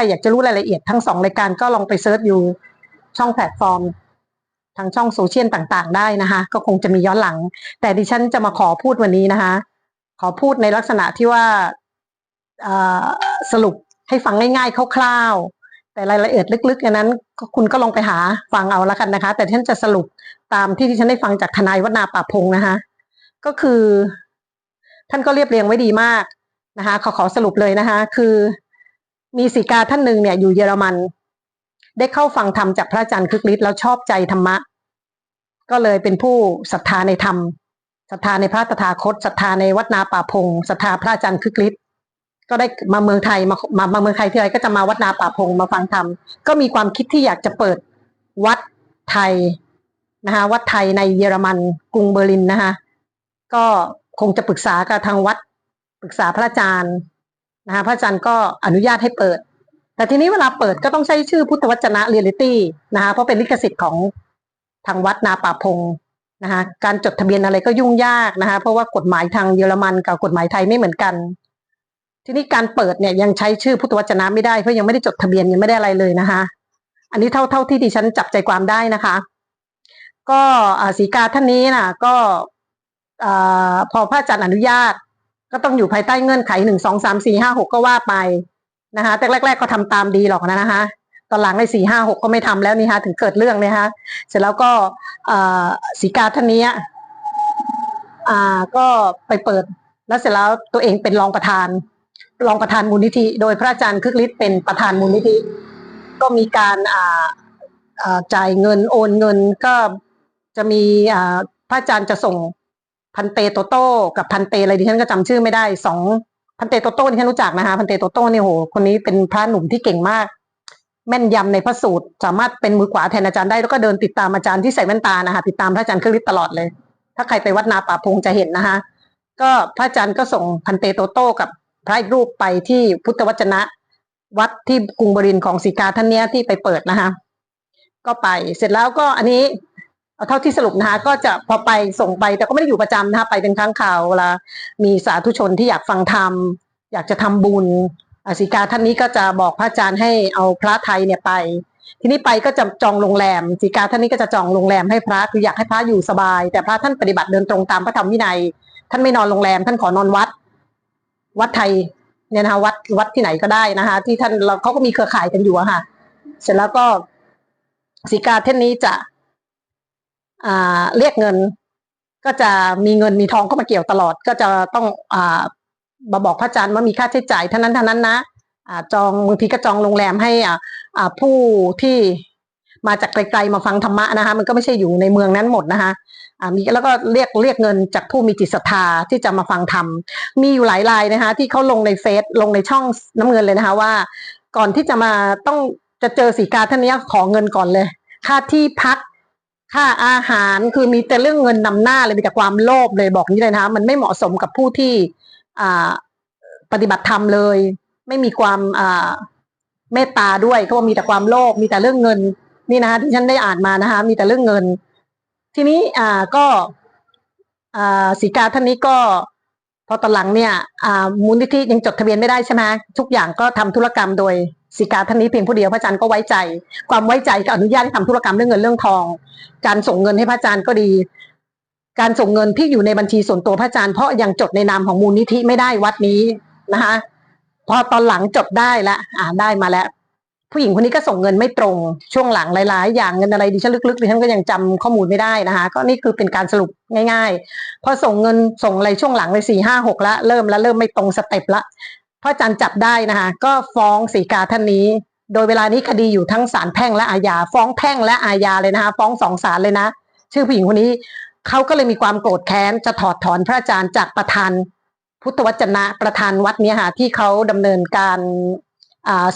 รอยากจะรู้รายละเอียดทั้งสองรายการก็ลองไปเซิร์ชอยู่ช่องแพลตฟอร์มทางช่องโซเชียลต่างๆ ได้นะคะ ก็คงจะมีย้อนหลัง แต่ดิฉันจะมาขอพูดวันนี้นะคะ ขอพูดในลักษณะที่ว่าสรุปให้ฟังง่ายๆคร่าวๆ แต่รายละเอียดลึกๆอันนั้นคุณก็ลองไปหาฟังเอาละกันนะคะ แต่ที่ฉันจะสรุปตามที่ที่ฉันได้ฟังจากทนายวัฒนาป่าพงนะคะ ก็คือ ท่านก็เรียบเรียงไว้ดีมากนะคะขอขอสรุปเลยนะคะ คือ มีสีกาท่านหนึ่งเนี่ยอยู่เยอรมัน ได้เข้าฟังธรรมจากพระอาจารย์คึกฤทธิ์แล้วชอบใจธรรมะ ก็เลยเป็นผู้ศรัทธาในธรรมศรัทธาในพระตถาคตศรัทธาในวัดนาป่าพงศรัทธาพระอาจารย์คึกฤทธิ์ก็ได้มาเมืองไทยมามามาเมืองไทยที่ไรก็จะมาวัดนาป่าพงมาฟังธรรมก็มีความคิดที่อยากจะเปิดวัดไทยนะคะวัดไทยในเยอรมันกรุงเบอร์ลินนะคะก็คงจะปรึกษากับทางวัดปรึกษาพระอาจารย์ นะคะพระอาจารย์ก็อนุญาตให้เปิด แต่ทีนี้เวลาเปิดก็ต้องใช้ชื่อพุทธวจนะเรียลิตี้นะคะเพราะเป็นลิขสิทธิ์ของทางวัดนาป่าพงนะคะการจดทะเบียนอะไรก็ยุ่งยากนะคะเพราะว่ากฎหมายทางเยอรมันกับกฎหมายไทยไม่เหมือนกัน ทีนี้การเปิดเนี่ยยังใช้ชื่อพุทธวจนะไม่ได้เพราะยังไม่ได้จดทะเบียนยังไม่ได้อะไรเลยนะคะอันนี้เท่าเท่าที่ดิฉันจับใจความได้นะคะ ก็อ่าสีกาท่านนี้น่ะก็อพอพระอาจารย์อนุญาต ก็ต้องอยู่ภายใต้เงื่อนไขหนึ่งสองสามสี่ห้าหกก็ว่าไปนะคะแต่แรก ๆ ก็ทำตามดีหรอกนะคะตอนหลังในสี่ห้าหกก็ไม่ทำแล้วนี่ฮะถึงเกิดเรื่องเนี่ยฮะเสร็จแล้วก็สีกาท่านนี้อ่าก็ไปเปิดแล้วเสร็จแล้วตัวเองเป็นรองประธาน รองประธานมูลนิธิ โดยพระอาจารย์คึกฤทธิ์เป็นประธานมูลนิธิ ก็มีการอ่าจ่ายเงินโอนเงินก็จะมีพระอาจารย์จะส่ง พันเตโตโต้กับพันเตอะไรดิฉันก็จำชื่อไม่ได้สองพันเตโตโต้ที่ฉันรู้จักนะคะพันเตโตโต้เนี่ยโหคนนี้เป็นพระหนุ่มที่เก่งมาก แม่นยำในพระสูตร สามารถเป็นมือขวาแทนอาจารย์ได้แล้วก็เดินติดตามอาจารย์ที่ใส่แว่นตานะคะติดตามพระอาจารย์คริสตลอดเลย ถ้าใครไปวัดนาป่าพงจะเห็นนะคะก็พระอาจารย์ก็ส่งพันเตโตโต้กับพระอีกรูปไปที่พุทธวจนะ วัดที่กรุงบรินของสีกาท่านเนี้ยที่ไปเปิดนะคะก็ไปเสร็จแล้วก็อันนี้ เท่าที่สรุปนะคะก็จะพอไปส่งไปแต่ก็ไม่ได้อยู่ประจำนะคะไปเป็นครั้งคราวเวลามีสาธุชนที่อยากฟังธรรมอยากจะทำบุญอาสิกาท่านนี้ก็จะบอกพระอาจารย์ให้เอาพระไทยเนี่ยไป ทีนี้ไปก็จะจองโรงแรมสีกาท่านนี้ก็จะจองโรงแรมให้พระคืออยากให้พระอยู่สบาย แต่พระท่านปฏิบัติเดินตรงตามพระธรรมวินัย ท่านไม่นอนโรงแรม ท่านขอนอนวัด วัดไทยเนี่ยนะคะวัดวัดที่ไหนก็ได้นะคะ ที่ท่านเราเขาก็มีเครือข่ายกันอยู่อะค่ะ เสร็จแล้วก็สีกาท่านนี้จะ เรียกเงิน ก็จะมีเงินมีทองเข้ามาเกี่ยวตลอด ก็จะต้องอมาบอกพระอาจารย์ว่ามีค่าใช้จ่ายเท่านั้นเท่านั้นนะอจองบางทีก็จองโรงแรมให้ออผู้ที่มาจากไกลๆมาฟังธรรมะนะคะ มันก็ไม่ใช่อยู่ในเมืองนั้นหมดนะคะมีแล้วก็เรียกเรียกเงินจากผู้มีจิตศรัทธาที่จะมาฟังธรรม มีอยู่หลายรายนะคะ ที่เขาลงในเฟซลงในช่องน้ำเงินเลยนะคะว่า ก่อนที่จะมาต้องจะเจอสีกาท่านนี้ขอเงินก่อนเลย ค่าที่พัก ค่าอาหารคือมีแต่เรื่องเงินนำหน้าเลยมีแต่ความโลภเลยบอกนี้เลยนะคะมันไม่เหมาะสมกับผู้ที่อ่าปฏิบัติธรรมเลย ไม่มีความอ่าเมตตาด้วยเขาบอกมีแต่ความโลภมีแต่เรื่องเงินนี่นะคะที่ฉันได้อ่านมานะคะ มีแต่เรื่องเงิน ทีนี้อ่าก็อ่าสีกาท่านนี้ก็พอตอนหลังเนี่ยอ่ามูลนิธิยังจดทะเบียนไม่ได้ใช่ไหมทุกอย่างก็ทำธุรกรรมโดย สีกาท่านนี้เพียงผู้เดียวพระอาจารย์ก็ไว้ใจ ความไว้ใจก็อนุญาตให้ทำธุรกรรมเรื่องเงินเรื่องทอง การส่งเงินให้พระอาจารย์ก็ดี การส่งเงินที่อยู่ในบัญชีส่วนตัวพระอาจารย์เพราะยังจดในนามของมูลนิธิไม่ได้วัดนี้นะคะพอตอนหลังจดได้ละอ่าได้มาแล้ว ผู้หญิงคนนี้ก็ส่งเงินไม่ตรงช่วงหลังหลาย ๆ อย่างเงินอะไรดิฉันลึกๆดิฉันก็ยังจำข้อมูลไม่ได้นะคะ ก็นี่คือเป็นการสรุปง่าย ๆ พอส่งเงินส่งอะไรช่วงหลังเลยสี่ห้าหกละเริ่มแล้วเริ่มไม่ตรงสเต็ปละ พระอาจารย์จับได้นะคะ ก็ฟ้องสีกาท่านนี้ โดยเวลานี้คดีอยู่ทั้งศาลแพ่งและอาญา ฟ้องแพ่งและอาญาเลยนะคะ ฟ้องสองศาลเลยนะ ชื่อผู้หญิงคนนี้เขาก็เลยมีความโกรธแค้นจะถอดถอนพระอาจารย์จากประธานพุทธวจนะประธานวัดเนี้ค่ะที่เขาดำเนินการ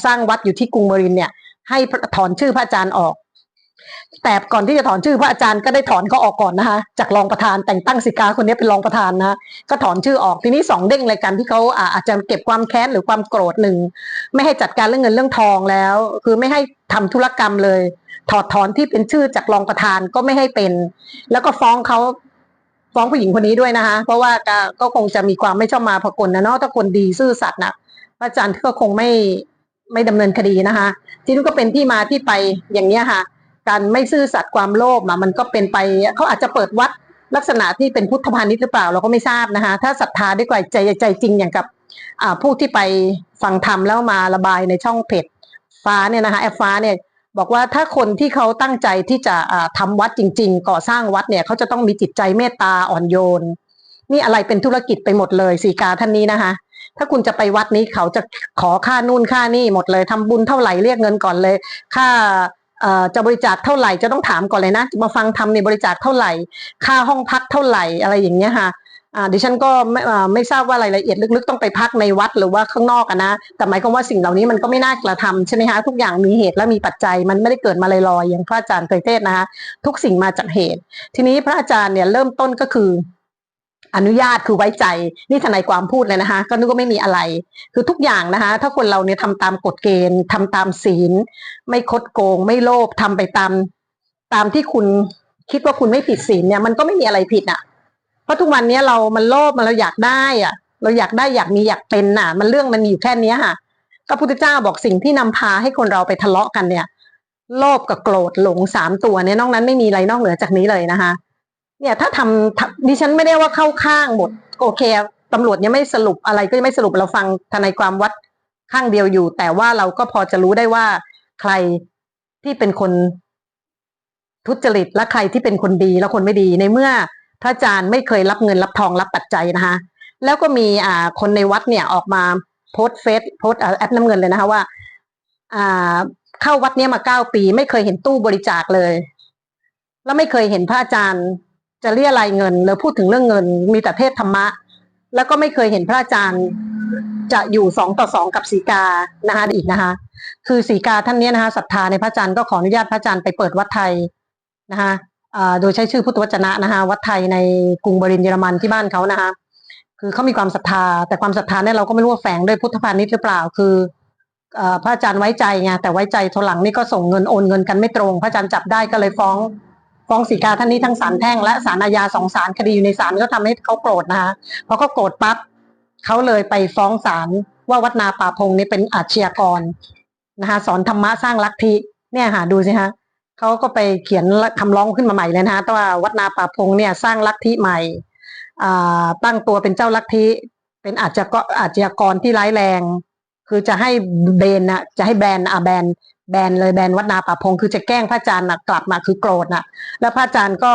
สร้างวัดอยู่ที่กรุงบรินเนี่ยให้ถอนชื่อพระอาจารย์ออก แต่ก่อนที่จะถอนชื่อพระอาจารย์ก็ได้ถอนเขาออกก่อนนะคะจากรองประธานแต่งตั้งสิกาคนนี้เป็นรองประธานนะก็ถอนชื่อออกทีนี้สองเด้งรายการที่เขาอาจจะเก็บความแค้นหรือความโกรธหนึ่งไม่ให้จัดการเรื่องเงินเรื่องทองแล้ว คือไม่ให้ทำธุรกรรมเลย ถอดถอนที่เป็นชื่อจากรองประธานก็ไม่ให้เป็น แล้วก็ฟ้องเขาฟ้องผู้หญิงคนนี้ด้วยนะคะ เพราะว่าก็คงจะมีความไม่ชอบมาพากลนะเนาะถ้าคนดีซื่อสัตย์นะพระอาจารย์ก็คงไม่ไม่ดำเนินคดีนะคะที่นี้ก็เป็นที่มาที่ไปอย่างเนี้ยค่ะ การไม่ซื่อสัตย์ความโลภอะมันก็เป็นไปเขาอาจจะเปิดวัดลักษณะที่เป็นพุทธพาณิชย์หรือเปล่าเราก็ไม่ทราบนะคะ ถ้าศรัทธาด้วยใจใจจริงอย่างกับผู้ที่ไปฟังธรรมแล้วมาระบายในช่องเพจฟ้าเนี่ยนะคะแอปฟ้าเนี่ยบอกว่าถ้าคนที่เขาตั้งใจที่จะอ่าทำวัดจริง ๆ ก่อสร้างวัดเนี่ยเขาจะต้องมีจิตใจเมตตาอ่อนโยน นี่อะไรเป็นธุรกิจไปหมดเลยสีกาท่านนี้นะคะ ถ้าคุณจะไปวัดนี้เขาจะขอค่านู่นค่านี่หมดเลยทำบุญเท่าไหร่เรียกเงินก่อนเลย ค่า จะบริจาคเท่าไหร่จะต้องถามก่อนเลยนะมาฟังทำในยบริจาคเท่าไหร่ ค่าห้องพักเท่าไหร่อะไรอย่างเงี้ยค่ะดิฉันก็ไม่ไม่ทราบว่ารายละเอียดลึกๆ ต้องไปพักในวัดหรือว่าข้างนอกนะแต่หมายความว่าสิ่งเหล่านี้มันก็ไม่น่ากระทำใช่ไหมคะทุกอย่างมีเหตุและมีปัจจัย มันไม่ได้เกิดมาลอยๆอย่างพระอาจารย์เคยเทศน์นะคะทุกสิ่งมาจากเหตุ ทีนี้พระอาจารย์เนี่ยเริ่มต้นก็คือ อนุญาตคือไว้ใจนี่ทนายความพูดเลยนะคะ ก็นึกว่าไม่มีอะไร คือทุกอย่างนะคะ ถ้าคนเราเนี่ยทำตามกฎเกณฑ์ทำตามศีล ไม่คดโกง ไม่โลภทำไปตาม ตามที่คุณคิดว่าคุณไม่ผิดศีลเนี่ย มันก็ไม่มีอะไรผิดอะ เพราะทุกวันนี้เรามันโลภมันเราอยากได้อะ เราอยากได้อยากมีอยากเป็นน่ะ มันเรื่องมันมีอยู่แค่นี้ค่ะก็พระพุทธเจ้าบอกสิ่งที่นำพาให้คนเราไปทะเลาะกันเนี่ย โลภกับโกรธหลงสามตัวเนี่ยนอกนั้นไม่มีอะไรนอกเหนือจากนี้เลยนะคะ เนี่ยถ้าทำดิฉันไม่ได้ว่าเข้าข้างหมดโอเคตำรวจยังไม่สรุปอะไรก็ยังไม่สรุปเราฟังทนายความวัดข้างเดียวอยู่ แต่ว่าเราก็พอจะรู้ได้ว่าใครที่เป็นคนทุจริตและใครที่เป็นคนดีและคนไม่ดีในเมื่อพระอาจารย์ไม่เคยรับเงินรับทองรับปัจจัยนะคะแล้วก็มีอ่าคนในวัดเนี่ยออกมาโพสเฟซโพสแอปน้ำเงินเลยนะคะว่า อ่า เข้าวัดเนี้ยมาเก้าปี ไม่เคยเห็นตู้บริจาคเลย แล้วไม่เคยเห็นพระอาจารย์ จะเรียรายเงินหรือพูดถึงเรื่องเงิน มีแต่เทศธรรมะ แล้วก็ไม่เคยเห็นพระอาจารย์จะอยู่สองต่อสองกับสีกานะคะอีกนะคะ คือสีกาท่านนี้นะคะศรัทธาในพระอาจารย์ก็ขออนุญาตพระอาจารย์ไปเปิดวัดไทยนะคะโดยใช้ชื่อพุทธวจนะนะคะวัดไทยในกรุงเบอร์ลินเยอรมันที่บ้านเขานะคะคือเขามีความศรัทธา แต่ความศรัทธาเนี่ยเราก็ไม่รู้ว่าแฝงด้วยพุทธพาณิชย์หรือเปล่า คืออพระอาจารย์ไว้ใจไงแต่ไว้ใจทหลังนี่ก็ส่งเงินโอนเงินกันไม่ตรง พระอาจารย์จับได้ก็เลยฟ้อง ฟ้องสีกาท่านนี้ทั้งศาลแพ่งและศาลอาญาสองศาลคดีอยู่ในศาลก็ทำให้เขาโกรธนะคะพอเขาโกรธปั๊บเขาเลยไปฟ้องศาลว่าวัดนาป่าพงนี่เป็นอาชญากรนะคะสอนธรรมะสร้างลัทธิเนี่ยค่ะดูสิฮะเขาก็ไปเขียนคำร้องขึ้นมาใหม่เลยนะคะว่าวัดนาป่าพงเนี่ยสร้างลัทธิใหม่อ่าตั้งตัวเป็นเจ้าลัทธิเป็นอาชญากรอาชญากรที่ร้ายแรง คือจะให้เบนนะจะให้แบนอะแบน แบนเลยแบนวัดนาป่าพงคือจะแกล้งพระอาจารย์นะกลับมาคือโกรธน่ะแล้วพระอาจารย์ก็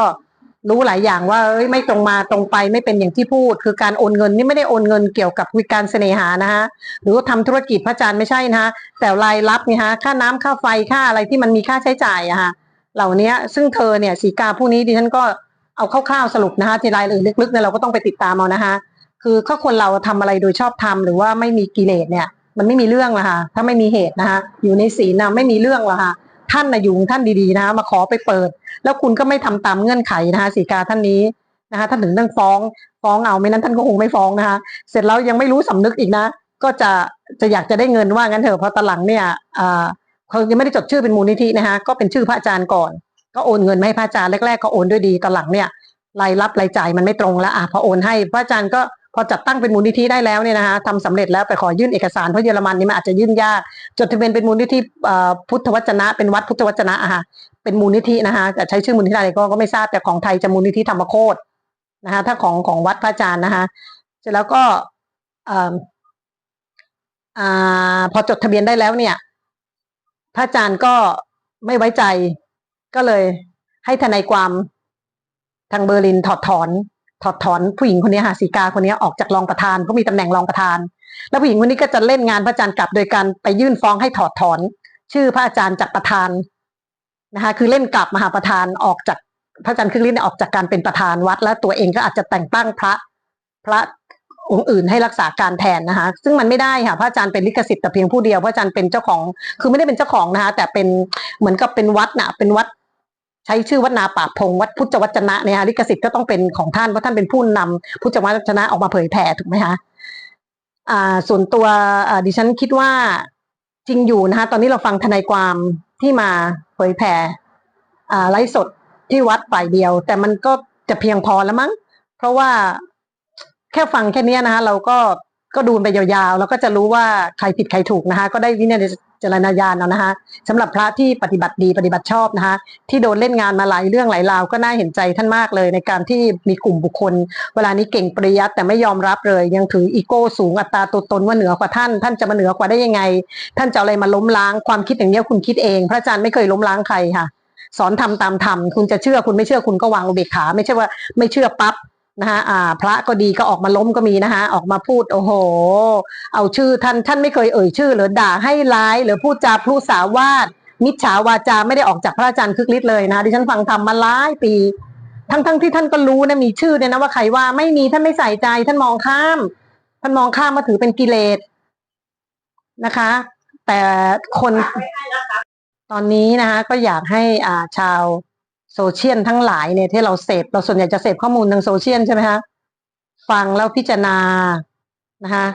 รู้หลายอย่างว่าเอ้ยไม่ตรงมาตรงไปไม่เป็นอย่างที่พูด คือการโอนเงินนี่ไม่ได้โอนเงินเกี่ยวกับวิการเสน่หานะฮะหรือว่าทำธุรกิจพระอาจารย์ไม่ใช่นะฮะแต่รายรับนี่ฮะค่าน้ำค่าไฟค่าอะไรที่มันมีค่าใช้จ่ายอะฮะเหล่านี้ซึ่งเธอเนี่ยสีกาผู้นี้ดิฉันก็เอาคร่าวๆสรุปนะคะทีรายละเอียดลึกๆเนี่ยเราก็ต้องไปติดตามเอานะคะคือถ้าคนเราทำอะไรโดยชอบทำหรือว่าไม่มีกิเลสเนี่ย มันไม่มีเรื่องละค่ะถ้าไม่มีเหตุนะคะอยู่ในศีลนะไม่มีเรื่องละค่ะท่านนะอยู่ท่านดีๆนะคะมาขอไปเปิด แล้วคุณก็ไม่ทำตามเงื่อนไขนะคะสีกาท่านนี้นะคะท่านถึงเรื่องฟ้องฟ้องเอาไม่นั้นท่านก็คงไม่ฟ้องนะคะ เสร็จแล้วยังไม่รู้สำนึกอีกนะ ก็จะจะอยากจะได้เงินว่างั้นเถอะเพราะตอนหลังเนี่ยเขายังไม่ได้จดชื่อเป็นมูลนิธินะคะก็เป็นชื่อพระอาจารย์ก่อน ก็โอนเงินมาให้พระอาจารย์แรกๆก็โอนด้วยดีตอนหลังเนี่ยรายรับรายจ่ายมันไม่ตรงแล้วอะพอโอนให้พระอาจารย์ก็ พอจัดตั้งเป็นมูลนิธิได้แล้วเนี่ยนะคะทำสำเร็จแล้วไปขอยื่นเอกสารเพราะเยอรมันนี่มันอาจจะยื่นยาก จดทะเบียนเป็นมูลนิธิพุทธวจนะ เป็นวัดพุทธวจนะอะค่ะเป็นมูลนิธินะคะแต่ใช้ชื่อมูลนิธิอะไรก็ก็ไม่ทราบแต่ของไทยจะมูลนิธิธรรมโคตรนะคะถ้าของของวัดพระอาจารย์นะคะเสร็จแล้วก็อพอจดทะเบียนได้แล้วเนี่ย พระอาจารย์ก็ไม่ไว้ใจก็เลยให้ทนายความทางเบอร์ลินถอดถอน ถอดถอนผู้หญิงคนนี้ค่ะสีกาคนนี้ออกจากรองประธานเขามีตำแหน่งรองประธาน แล้วผู้หญิงคนนี้ก็จะเล่นงานพระอาจารย์กลับโดยการไปยื่นฟ้องให้ถอดถอน ชื่อพระอาจารย์จากประธานนะคะคือเล่นกลับมหาประธานออกจากพระอาจารย์ครึ่งลิ้นเนี่ยออกจากการเป็นประธานวัด แล้วตัวเองก็อาจจะแต่งตั้งพระพระองค์อื่นให้รักษาการแทนนะคะ ซึ่งมันไม่ได้ค่ะพระอาจารย์เป็นลิขสิทธิ์แต่เพียงผู้เดียวพระอาจารย์เป็นเจ้าของ คือไม่ได้เป็นเจ้าของนะคะแต่เป็นเหมือนกับเป็นวัดนะเป็นวัด ช้ชื่อวัดนาป่าพงวัดพุทธวัจนะเนี่ยฮะลิขสิทธิ์ก็ต้องเป็นของท่านเพราะท่านเป็นผู้นำพุทธวัจนะออกมาเผยแผ่ถูกไหมคะอ่าส่วนตัวดิฉันคิดว่าจริงอยู่นะคะตอนนี้เราฟังทนายความที่มาเผยแผ่อ่าไลฟ์สดที่วัดฝ่ายเดียว แต่มันก็จะเพียงพอแล้วมั้ง เพราะว่าแค่ฟังแค่นี้นะคะเราก็ ก็ดูไปยาวๆ แล้วก็จะรู้ว่าใครผิดใครถูกนะคะ ก็ได้วินัยจรณญาณเอานะคะสำหรับพระที่ปฏิบัติดีปฏิบัติชอบนะคะ ที่โดนเล่นงานมาหลายเรื่องหลายราวก็น่าเห็นใจท่านมากเลย ในการที่มีกลุ่มบุคคล เวลานี้เก่งปริยัติแต่ไม่ยอมรับเลย ยังถืออีโก้สูงอัตราตัวตนว่าเหนือกว่าท่าน ท่านจะมาเหนือกว่าได้ยังไง ท่านจะอะไรมาล้มล้างความคิดอย่างนี้คุณคิดเอง พระอาจารย์ไม่เคยล้มล้างใครค่ะสอนทำตามธรรมคุณจะเชื่อคุณไม่เชื่อคุณก็วางอุเบกขา ไม่ใช่ว่าไม่เชื่อปั๊บ นะคะอ่า พระก็ดีก็ออกมาล้มก็มีนะคะออกมาพูดโอ้โห เอาชื่อท่านท่านไม่เคยเอ่ยชื่อ หรือด่าให้ร้าย หรือพูดจาพลุสาวาทมิจฉาวาจาไม่ได้ออกจากพระอาจารย์คึกฤทธิ์เลยนะดิฉันฟังธรรมมาหลายปี ทั้งทั้งที่ท่านก็รู้นะมีชื่อเนี่ยนะว่าใครว่าไม่มีท่านไม่ใส่ใจ ท่านมองข้าม ท่านมองข้ามมาถือเป็นกิเลสนะคะ แต่คนตอนนี้นะคะก็อยากให้อ่าชาว โซเชียลทั้งหลายเนี่ยที่เราเสพเราส่วนใหญ่จะเสพข้อมูลทางโซเชียลใช่ไหมคะฟังแล้วพิจารณานะคะ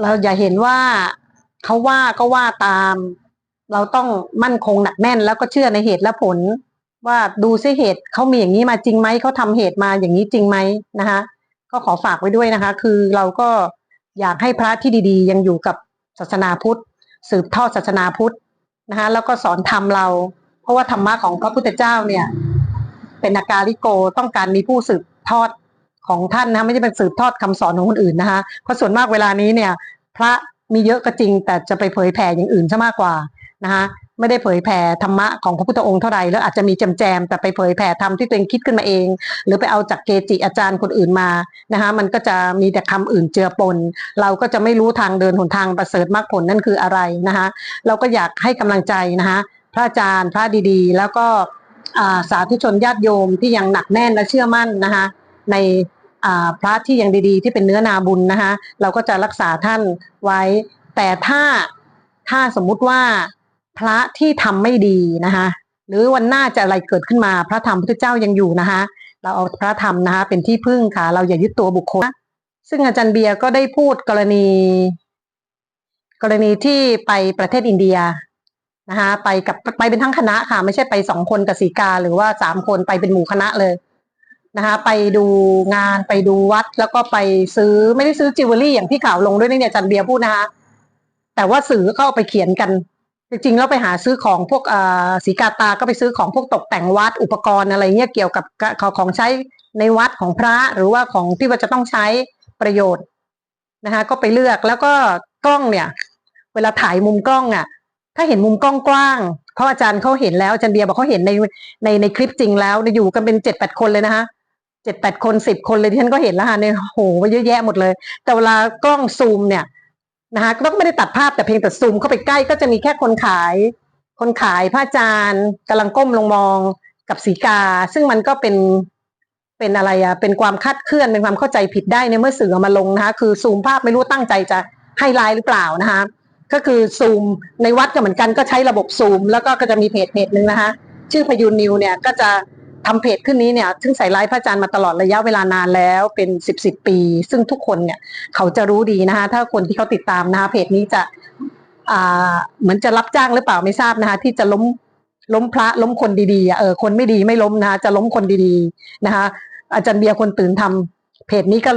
เราอย่าเห็นว่าเขาว่าก็ว่าตาม เราต้องมั่นคงหนักแน่น แล้วก็เชื่อในเหตุและผล ว่าดูซิเหตุเขามีอย่างนี้มาจริงไหมเขาทำเหตุมาอย่างนี้จริงไหมนะคะก็ขอฝากไว้ด้วยนะคะ คือเราก็อยากให้พระที่ดีๆ ยังอยู่กับศาสนาพุทธ สืบทอดศาสนาพุทธนะคะแล้วก็สอนธรรมเรา ราะว่าธรรมะของพระพุทธเจ้าเนี่ย เป็นอาการลิโกต้องการมีผู้สืบทอดของท่านนะไม่ใช่เป็นสืบทอดคำสอนของคนอื่นนะคะเพราะส่วนมากเวลานี้เนี่ย พระมีเยอะก็จริง แต่จะไปเผยแผ่อย่างอื่นซะมากกว่านะคะไม่ได้เผยแผ่ธรรมะของพระพุทธองค์เท่าไหร่แล้วอาจจะมีแจมแจมๆแต่ไปเผยแผ่ธรรมที่ตัวเองคิดขึ้นมาเอง หรือไปเอาจากเกจิอาจารย์คนอื่นมานะคะมันก็จะมีแต่คำอื่นเจือปน เราก็จะไม่รู้ทางเดินหนทางประเสริฐมากผลนั่นคืออะไรนะคะเราก็อยากให้กำลังใจนะคะ พระอาจารย์พระดีๆ แล้วก็สาธุชนญาติโยมที่ยังหนักแน่นและเชื่อมั่นนะคะในพระที่ยังดีๆ ที่เป็นเนื้อนาบุญนะคะเราก็จะรักษาท่านไว้ แต่ถ้าถ้าสมมุติว่าพระที่ทำไม่ดีนะคะหรือวันหน้าจะอะไรเกิดขึ้นมา พระธรรมพุทธเจ้ายังอยู่นะคะเราเอาพระธรรมนะคะเป็นที่พึ่งค่ะ เราอย่ายึดตัวบุคคล ซึ่งอาจารย์เบียร์ก็ได้พูดกรณี กรณีที่ไปประเทศอินเดีย นะคะไปกับไปเป็นทั้งคณะค่ะ ไม่ใช่ไปสองคนกับสีกาหรือว่าสามคนไปเป็นหมู่คณะเลยนะคะไปดูงานไปดูวัดแล้วก็ไปซื้อไม่ได้ซื้อจิวเวลรี่อย่างที่ข่าวลงด้วยนี่เนี่ยจันเบียร์พูดนะคะแต่ว่าสื่อก็เอาไปเขียนกัน จริงๆแล้วไปหาซื้อของพวกอ่าสีกาตาก็ไปซื้อของพวกตกแต่งวัดอุปกรณ์อะไรเงี้ยเกี่ยวกับของของใช้ในวัดของพระหรือว่าของที่ว่าจะต้องใช้ประโยชน์นะคะก็ไปเลือกแล้วก็กล้องเนี่ย เวลาถ่ายมุมกล้องอะ ถ้าเห็นมุมกล้องกว้างเพราะอาจารย์เขาเห็นแล้วอาจารย์เบียร์บอกเขาเห็นในในในคลิปจริงแล้วอยู่กันเป็นเจ็ดแปดคนเลยนะคะเจ็ดแปดคนสิบคนเลยที่ฉันก็เห็นแล้วค่ะเนี่ยโหเยอะแยะหมดเลย แต่เวลากล้องซูมเนี่ยนะคะก็ไม่ได้ตัดภาพแต่เพียงแต่ซูมเข้าไปใกล้ก็จะมีแค่คนขาย คนขายพระอาจารย์กำลังก้มลงมองกับสีกา ซึ่งมันก็เป็นเป็นอะไรอะเป็นความคาดเคลื่อนเป็นความเข้าใจผิดได้ในเมื่อสื่อมาลงนะคะคือซูมภาพไม่รู้ตั้งใจจะให้ไลน์หรือเปล่านะคะ ก็คือซูมในวัดก็เหมือนกันก็ใช้ระบบซูม แล้วก็ก็จะมีเพจเพจหนึ่งนะคะ ชื่อพยูนนิวเนี่ยก็จะทำเพจขึ้นนี้เนี่ย ซึ่งใส่ไลฟ์พระอาจารย์มาตลอดระยะเวลานานแล้วเป็นสิบสิบปี ซึ่งทุกคนเนี่ยเขาจะรู้ดีนะคะ ถ้าคนที่เขาติดตามนะคะเพจนี้จะอ่าเหมือนจะรับจ้างหรือเปล่าไม่ทราบนะคะ ที่จะล้มล้มพระล้มคนดีๆเออคนไม่ดีไม่ล้มนะคะจะล้มคนดีๆนะคะ อาจารย์เบียร์คนตื่นทำเพจนี้ก็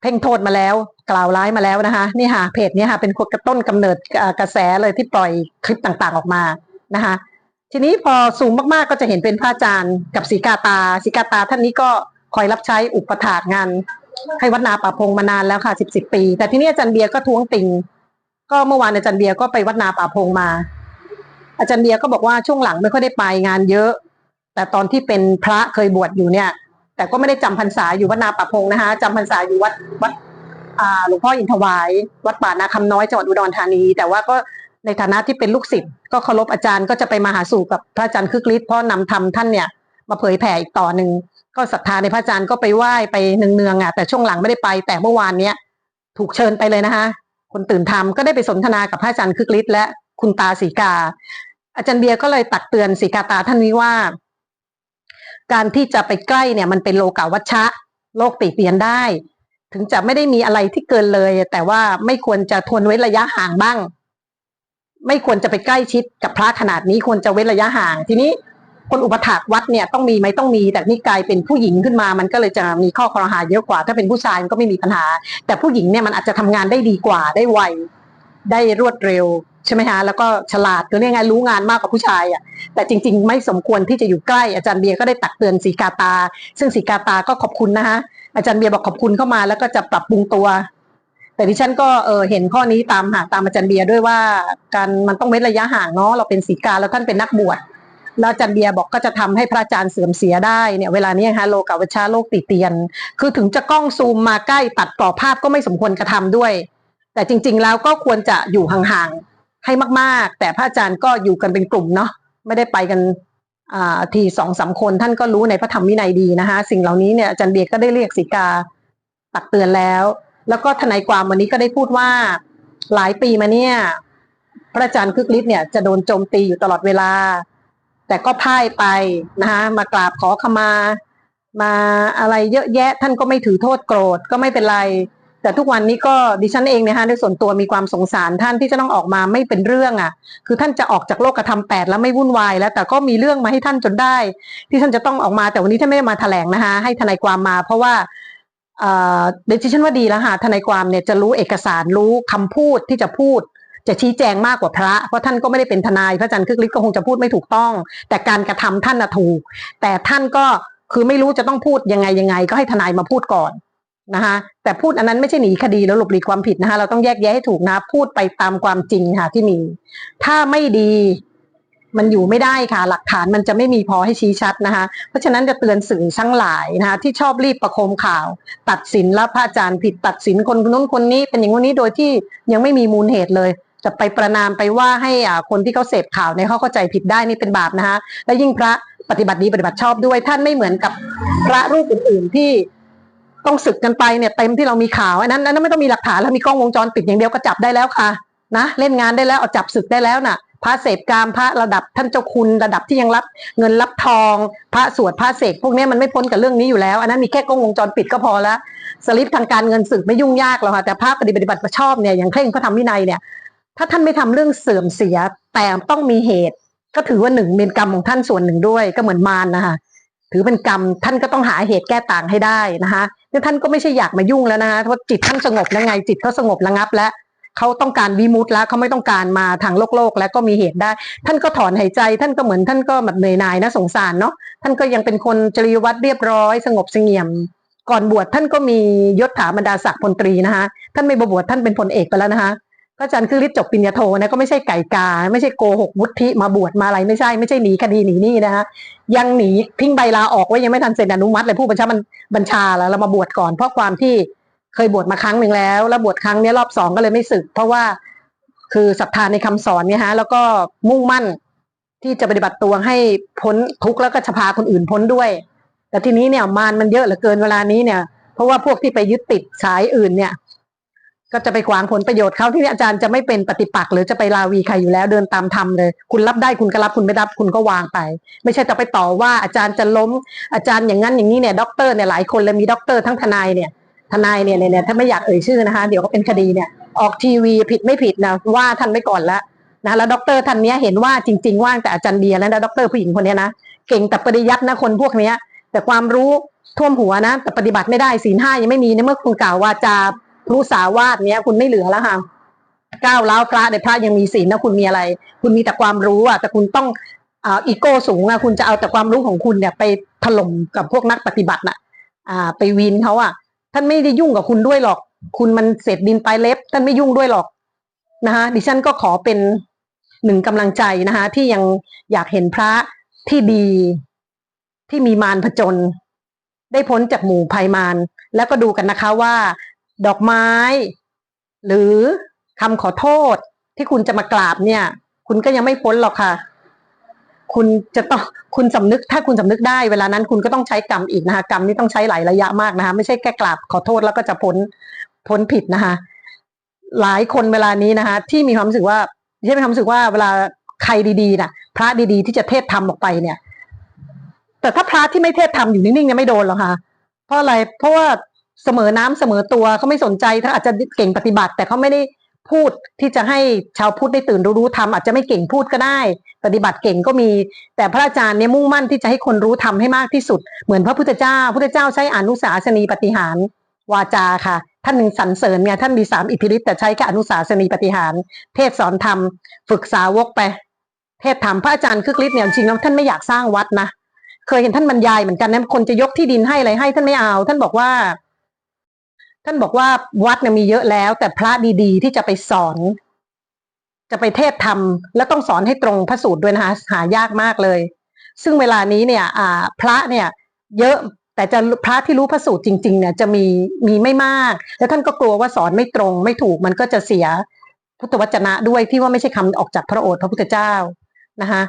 เพ่งโทษมาแล้ว กล่าวร้ายมาแล้วนะคะนี่ค่ะเพจนี้ค่ะเป็นคนกระต้นกำเนิดกระแสเลยที่ปล่อยคลิปต่างๆออกมานะคะทีนี้พอสูงมากๆก็จะเห็นเป็นพระอาจารย์กับสีกาตาสีกาตาท่านนี้ก็คอยรับใช้อุปถากงาน ให้วัดนาป่าพงมานานแล้วค่ะสิบสิบปี แต่ที่นี่อาจารย์เบียร์ก็ท้วงติงก็เมื่อวานอาจารย์เบียร์ก็ไปวัดนาป่าพงมา อาจารย์เบียร์ก็บอกว่าช่วงหลังไม่ค่อยได้ไปงานเยอะ แต่ตอนที่เป็นพระเคยบวชอยู่เนี่ย แต่ก็ไม่ได้จำพรรษาอยู่วัดนาป่าพงนะคะจำพรรษาอยู่วัดวัดหลวงพ่ออินทวายวัดป่านาคำน้อยจังหวัดอุดรธานี แต่ว่าก็ในฐานะที่เป็นลูกศิษย์ก็เคารพอาจารย์ก็จะไปมาหาสู่กับพระอาจารย์คึกฤทธิ์เพราะนำธรรมท่านเนี่ยมาเผยแผ่อีกต่อหนึ่งก็ศรัทธาในพระอาจารย์ก็ไปไหว้ไปเนืองๆอะแต่ช่วงหลังไม่ได้ไป แต่เมื่อวานเนี้ยถูกเชิญไปเลยนะคะ คนตื่นธรรมก็ได้ไปสนทนากับพระอาจารย์คึกฤทธิ์และคุณตาสีกา อาจารย์เบียร์ก็เลยตักเตือนสีกาตาท่านนี้ว่า การที่จะไปใกล้เนี่ยมันเป็นโลกาวัชชะโลกติเตียนได้ ถึงจะไม่ได้มีอะไรที่เกินเลย แต่ว่าไม่ควรจะทวนเว้นระยะห่างบ้าง ไม่ควรจะไปใกล้ชิดกับพระขนาดนี้ควรจะเว้นระยะห่าง ทีนี้คนอุปถากวัดเนี่ยต้องมีไหมต้องมี แต่นี่กลายเป็นผู้หญิงขึ้นมา มันก็เลยจะมีข้อคอรหาเยอะกว่า ถ้าเป็นผู้ชายมันก็ไม่มีปัญหา แต่ผู้หญิงเนี่ยมันอาจจะทำงานได้ดีกว่าได้ไว ได้รวดเร็วใช่ไหมคะแล้วก็ฉลาดคือเรียกไงรู้งานมากกว่าผู้ชายอะแต่จริง ๆ ไม่สมควรที่จะอยู่ใกล้อาจารย์เบียร์ก็ได้ตักเตือนสีกาตา ซึ่งสีกาตาก็ขอบคุณนะคะอาจารย์เบียร์บอกขอบคุณเข้ามาแล้วก็จะปรับปรุงตัว แต่ดิฉันก็เออเห็นข้อนี้ตามหาตามอาจารย์เบียร์ด้วยว่าการมันต้องเว้นระยะห่างเนาะเราเป็นสีกาแล้วท่านเป็นนักบวชแล้วอาจารย์เบียร์บอกก็จะทำให้พระอาจารย์เสื่อมเสียได้เนี่ยเวลานี้ฮะโลกาวัชชาโลกติเตียน คือถึงจะกล้องซูมมาใกล้ตัดกรอบภาพก็ไม่สมควรกระทำด้วย แต่จริง ๆ แล้วก็ควรจะอยู่ห่างๆให้มาก ๆ แต่พระอาจารย์ก็อยู่กันเป็นกลุ่มเนาะไม่ได้ไปกันทีสองสามคนท่านก็รู้ในพระธรรมวินัยดีนะคะ สิ่งเหล่านี้เนี่ยอาจารย์เบียก็ได้เรียกสีกาตักเตือนแล้ว แล้วก็ทนายความวันนี้ก็ได้พูดว่า หลายปีมาเนี่ย พระอาจารย์คึกฤทธิ์เนี่ยจะโดนโจมตีอยู่ตลอดเวลา แต่ก็พ่ายไปนะคะมากราบขอขมา มาอะไรเยอะแยะท่านก็ไม่ถือโทษโกรธก็ไม่เป็นไร แต่ทุกวันนี้ก็ดิฉันเองนะคะในส่วนตัวมีความสงสารท่านที่จะต้องออกมาไม่เป็นเรื่องอะ คือท่านจะออกจากโลกธรรมแปดแล้วไม่วุ่นวายแล้ว แต่ก็มีเรื่องมาให้ท่านจนได้ ที่ท่านจะต้องออกมาแต่วันนี้ท่านไม่ได้มาแถลงนะคะให้ทนายความมา เพราะว่าเอ่อดิฉันว่าดีแล้วค่ะทนายความเนี่ยจะรู้เอกสารรู้คำพูดที่จะพูด จะชี้แจงมากกว่าพระ เพราะท่านก็ไม่ได้เป็นทนายพระอาจารย์คึกฤทธิ์ก็คงจะพูดไม่ถูกต้อง แต่การกระทำท่านน่ะถูก แต่ท่านก็คือไม่รู้จะต้องพูดยังไงยังไง ก็ให้ทนายมาพูดก่อน นะคะแต่พูดอันนั้นไม่ใช่หนีคดีแล้วหลบหลีกความผิดนะคะเราต้องแยกแยะให้ถูกนะ พูดไปตามความจริงค่ะที่มี ถ้าไม่ดีมันอยู่ไม่ได้ค่ะ หลักฐานมันจะไม่มีพอให้ชี้ชัดนะคะ เพราะฉะนั้นจะเตือนสื่อทั้งหลายนะคะที่ชอบรีบประโคมข่าว ตัดสินแล้วพระอาจารย์ผิดตัดสินคนนู้นคนนี้เป็นอย่างนี้โดยที่ยังไม่มีมูลเหตุเลยจะไปประนามไปว่าให้อ่าคนที่เขาเสพข่าวเนี่ยเขาเข้าใจผิดได้นี่เป็นบาปนะคะและยิ่งพระปฏิบัติดีปฏิบัติชอบด้วยท่านไม่เหมือนกับพระรูปอื่นๆที่ ต้องศึกกันไปเนี่ยเต็มที่เรามีข่าวอันนั้นอันนั้นไม่ต้องมีหลักฐานแล้วมีกล้องวงจรปิดอย่างเดียวก็จับได้แล้วค่ะนะเล่นงานได้แล้วเอาจับศึกได้แล้วน่ะ พระเสพกามพระระดับท่านเจ้าคุณระดับที่ยังรับเงินรับทอง พระสวดพระเสกพวกนี้มันไม่พ้นกับเรื่องนี้อยู่แล้ว อันนั้นมีแค่กล้องวงจรปิดก็พอแล้วสลิปทางการเงินสึกไม่ยุ่งยากหรอกค่ะแต่พระปฏิบัติชอบเนี่ยอย่างเคร่งพระธรรมวินัยเนี่ย ถ้าท่านไม่ทำเรื่องเสื่อมเสียแต่ต้องมีเหตุ ก็ถือว่าหนึ่งเป็นกรรมของท่านส่วนหนึ่งด้วยก็เหมือนมารนะคะ ถือเป็นกรรม ท่านก็ต้องหาเหตุแก้ต่างให้ได้นะคะแล้วท่านก็ไม่ใช่อยากมายุ่งแล้วนะคะเพราะจิตท่านสงบแล้วไงจิตเขาสงบระงับแล้วเขาต้องการวิมุตแล้วเขาไม่ต้องการมาทางโลกโลกแล้วก็มีเหตุได้ ท่านก็ถอนหายใจ ท่านก็เหมือนท่านก็แบบเหนื่อยหน่ายนะสงสารเนาะท่านก็ยังเป็นคนจริยวัตรเรียบร้อย สงบเสงี่ยม ก่อนบวชท่านก็มียศถาบรรดาศักดิ์พลตรีนะคะท่านไม่บวชท่านเป็นพลเอกไปแล้วนะคะ พระอาจารย์คือฤทธิ์จบปริญญาโทนะก็ไม่ใช่ไก่กา ไม่ใช่โกหกวุฒิมาบวชมาอะไรไม่ใช่ไม่ใช่หนีคดีหนีนี่นะฮะยังหนีทิ้งใบลาออกไว้ยังไม่ทันเซ็นอนุมัติเลยผู้บัญชาบัญชาแล้วเรามาบวชก่อนเพราะความที่เคยบวชมาครั้งหนึ่งแล้ว แล้วบวชครั้งนี้รอบสองก็เลยไม่สึก เพราะว่าคือศรัทธาในคำสอนเนี่ยฮะแล้วก็มุ่งมั่นที่จะปฏิบัติตัวให้พ้นทุกข์แล้วก็จะพาคนอื่นพ้นด้วย แต่ทีนี้เนี่ยมารมันเยอะเหลือเกินเวลานี้เนี่ย เพราะว่าพวกที่ไปยึดติดสายอื่นเนี่ย ก็จะไปขวางผลประโยชน์เขาที่อาจารย์จะไม่เป็นปฏิปักษ์หรือจะไปลาวีใครอยู่แล้วเดินตามธรรมเลย คุณรับได้คุณก็รับคุณไม่รับคุณก็วางไป ไม่ใช่จะไปต่อว่าอาจารย์จะล้มอาจารย์อย่างนั้นอย่างนี้เนี่ยด็อกเตอร์เนี่ยหลายคนเลยมีด็อกเตอร์ทั้งทนายเนี่ยทนายเนี่ยเนี่ยถ้าไม่อยากเอ่ยชื่อนะคะ เดี๋ยวก็เป็นคดีเนี่ยออกทีวีผิดไม่ผิดนะว่าท่านไว้ก่อนแล้วนะแล้วด็อกเตอร์ท่านเนี้ยเห็นว่าจริง ๆ ว่างแต่อาจารย์เบียแล้วนะด็อกเตอร์ผู้หญิงคนเนี้ยนะเก่งแต่ปริยัตินะคนพวกเนี้ย แต่ความรู้ท่วมหัวนะ แต่ปฏิบัติไม่ได้ศีลห้ายังไม่มีในเมื่อคุณกล่าวว่าจะ รู้สาวาสเนี้ย คุณไม่เหลือแล้วค่ะก้าวล้าวพระในพระยังมีศีลนะคุณมีอะไร คุณมีแต่ความรู้อะแต่คุณต้องอ่าอีโก้สูงอะคุณจะเอาแต่ความรู้ของคุณเนี่ย ไปถล่มกับพวกนักปฏิบัติน่ะ อ่า ไปวีนเขาอะท่านไม่ได้ยุ่งกับคุณด้วยหรอก คุณมันเศษดินปลายเล็บ ท่านไม่ยุ่งด้วยหรอกนะคะดิฉันก็ขอเป็นหนึ่งกำลังใจนะคะที่ยังอยากเห็นพระที่ดีที่มีมารผจญได้พ้นจากหมู่ภัยมารแล้วก็ดูกันนะคะว่า ดอกไม้ หรือคำขอโทษที่คุณจะมากราบเนี่ย คุณก็ยังไม่พ้นหรอกค่ะ คุณจะต้องคุณสำนึกถ้าคุณสำนึกได้เวลานั้นคุณก็ต้องใช้กรรมอีกนะคะกรรมนี่ต้องใช้หลายระยะมากนะคะไม่ใช่แค่กราบขอโทษแล้วก็จะพ้นพ้นผิดนะคะ หลายคนเวลานี้นะคะ ที่มีความรู้สึกว่าที่มีความรู้สึกว่าเวลาใครดีๆนะพระดีๆ ที่จะเทศธรรมออกไปเนี่ย แต่ถ้าพระที่ไม่เทศธรรมอยู่นิ่งๆเนี่ยไม่โดนหรอกค่ะ เพราะอะไรเพราะว่า เสมอน้ำเสมอตัวเขาไม่สนใจถ้าอาจจะเก่งปฏิบัติ แต่เขาไม่ได้พูดที่จะให้ชาวพุทธได้ตื่นรู้รู้ธรรมอาจจะไม่เก่งพูดก็ได้ ปฏิบัติเก่งก็มี แต่พระอาจารย์เนี่ยมุ่งมั่นที่จะให้คนรู้ธรรมให้มากที่สุด เหมือนพระพุทธเจ้าพระพุทธเจ้าใช้อนุสาสนีปฏิหารวาจาค่ะ ท่านหนึ่งสรรเสริญไงท่านมีสามอิทธิฤทธิ์แต่ใช้แค่อนุสาสนีปฏิหารเทศสอนธรรมฝึกสาวกไปเทศธรรมพระอาจารย์คึกฤทธิ์เนี่ยจริงแล้วท่านไม่อยากสร้างวัดนะเคยเห็นท่านบรรยายเหมือนกันนะคนจะยกที่ดินให้อะไรให้ท่านไม่เอา ท่านบอกว่า ท่านบอกว่าวัดเนี่ยมีเยอะแล้ว แต่พระดีๆ ที่จะไปสอน จะไปเทศธรรม แล้วต้องสอนให้ตรงพระสูตรด้วยนะคะหายากมากเลย ซึ่งเวลานี้เนี่ยอ่าพระเนี่ย เยอะแต่จะพระที่รู้พระสูตรจริง ๆ เนี่ยจะมีมีไม่มาก แล้วท่านก็กลัวว่าสอนไม่ตรง ไม่ถูกมันก็จะเสียพุทธวจนะด้วยที่ว่าไม่ใช่คำออกจากพระโอษฐ์พระพุทธเจ้านะคะ